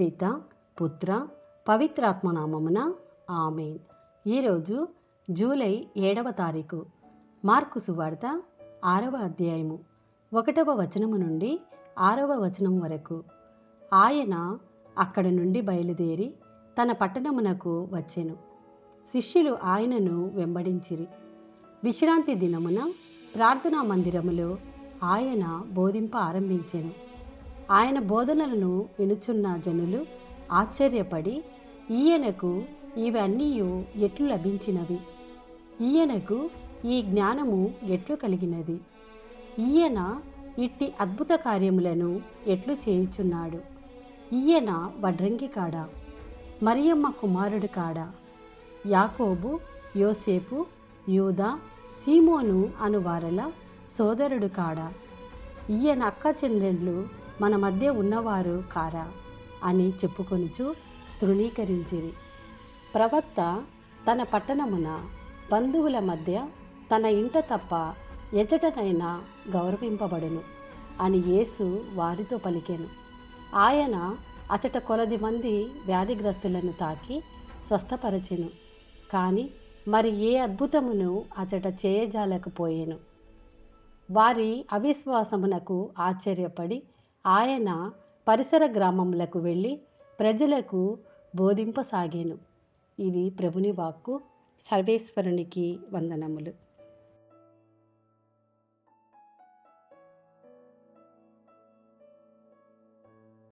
పిత పుత్ర పవిత్రాత్మనామమున ఆమెన్. ఈరోజు జూలై ఏడవ తారీఖు మార్కు సువార్త ఆరవ అధ్యాయము ఒకటవ వచనము నుండి ఆరవ వచనం వరకు. ఆయన అక్కడ నుండి బయలుదేరి తన పట్టణమునకు వచ్చెను. శిష్యులు ఆయనను వెంబడించిరి. విశ్రాంతి దినమున ప్రార్థనా మందిరములో ఆయన బోధింప ఆరంభించెను. ఆయన బోధనలను వినుచున్న జనులు ఆశ్చర్యపడి ఈయనకు ఇవన్నీ ఎట్లు లభించినవి? ఈయనకు ఈ జ్ఞానము ఎట్లు కలిగినది? ఈయన ఇట్టి అద్భుత కార్యములను ఎట్లు చేయుచున్నాడు? ఈయన వడ్రంగి కాడా? మరియమ్మ కుమారుడు కాడా? యాకోబు యోసేపు యూదా సీమోను అను వారల సోదరుడు కాడా? ఈయన అక్క చెల్లెళ్ళు మన మధ్య ఉన్నవారు కారా అని చెప్పుకొనుచు తృణీకరించిరి. ప్రవక్త తన పట్టణమున బంధువుల మధ్య తన ఇంట తప్ప ఎచటనైనా గౌరవింపబడును అని యేసు వారితో పలికెను. ఆయన అచట కొలది మంది వ్యాధిగ్రస్తులను తాకి స్వస్థపరచెను. కానీ మరి ఏ అద్భుతమును అచట చేయజాలకపోయేను? వారి అవిశ్వాసమునకు ఆశ్చర్యపడి ఆయన పరిసర గ్రామములకు వెళ్ళి ప్రజలకు బోధింపసాగాను. ఇది ప్రభుని వాక్కు. సర్వేశ్వరునికి వందనములు.